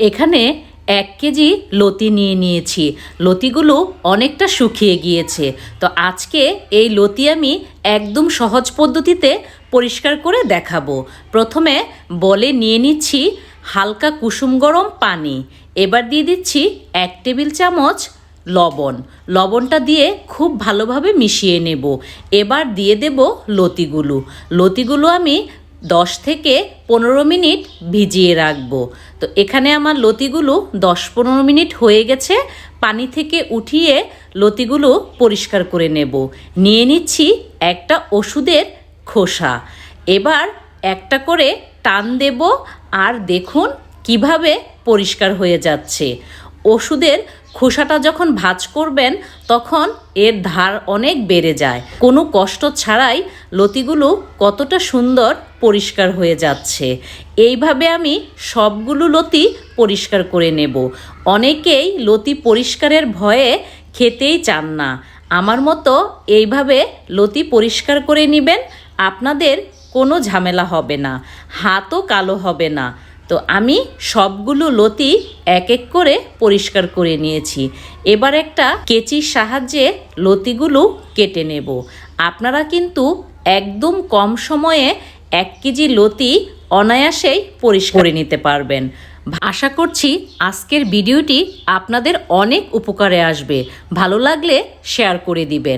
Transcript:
এখানে এক কেজি লতি নিয়ে নিয়েছি। লতিগুলো অনেকটা শুকিয়ে গিয়েছে। তো আজকে এই লতি আমি একদম সহজ পদ্ধতিতে পরিষ্কার করে দেখাবো। প্রথমে বলে নিয়ে নিচ্ছি হালকা কুসুম গরম পানি। এবার দিয়ে দিচ্ছি এক টেবিল চামচ লবণ। লবণটা দিয়ে খুব ভালোভাবে মিশিয়ে নেব। এবার দিয়ে দেব লতিগুলো। লতিগুলো আমি দশ থেকে পনেরো মিনিট ভিজিয়ে রাখব। তো এখানে আমার লতিগুলো দশ পনেরো মিনিট হয়ে গেছে। পানি থেকে উঠিয়ে লতিগুলো পরিষ্কার করে নেব। নিয়ে নিচ্ছি একটা ওষুধের খোসা। এবার একটা করে টান দেব। আর দেখুন কীভাবে পরিষ্কার হয়ে যাচ্ছে। ওষুধের খোসাটা যখন ভাঁজ করবেন, তখন এর ধার অনেক বেড়ে যায়। কোনো কষ্ট ছাড়াই লতিগুলো কতটা সুন্দর পরিষ্কার হয়ে যাচ্ছে। এইভাবে আমি সবগুলো লতি পরিষ্কার করে নেব। অনেকেই লতি পরিষ্কারের ভয়ে খেতেই চান না। আমার মতো এইভাবে লতি পরিষ্কার করে নেবেন, আপনাদের কোনো ঝামেলা হবে না। হাতও কালো হবে না। তো আমি সবগুলো লতি এক এক করে পরিষ্কার করে নিয়েছি। এবার একটা কেচির সাহায্যে লতিগুলো কেটে নেব। আপনারা কিন্তু একদম কম সময়ে এক কেজি লতি অনায়াসেই পরিষ্কার করে নিতে পারবেন। আশা করছি আজকের ভিডিওটি আপনাদের অনেক উপকারে আসবে। ভালো লাগলে শেয়ার করে দিবেন।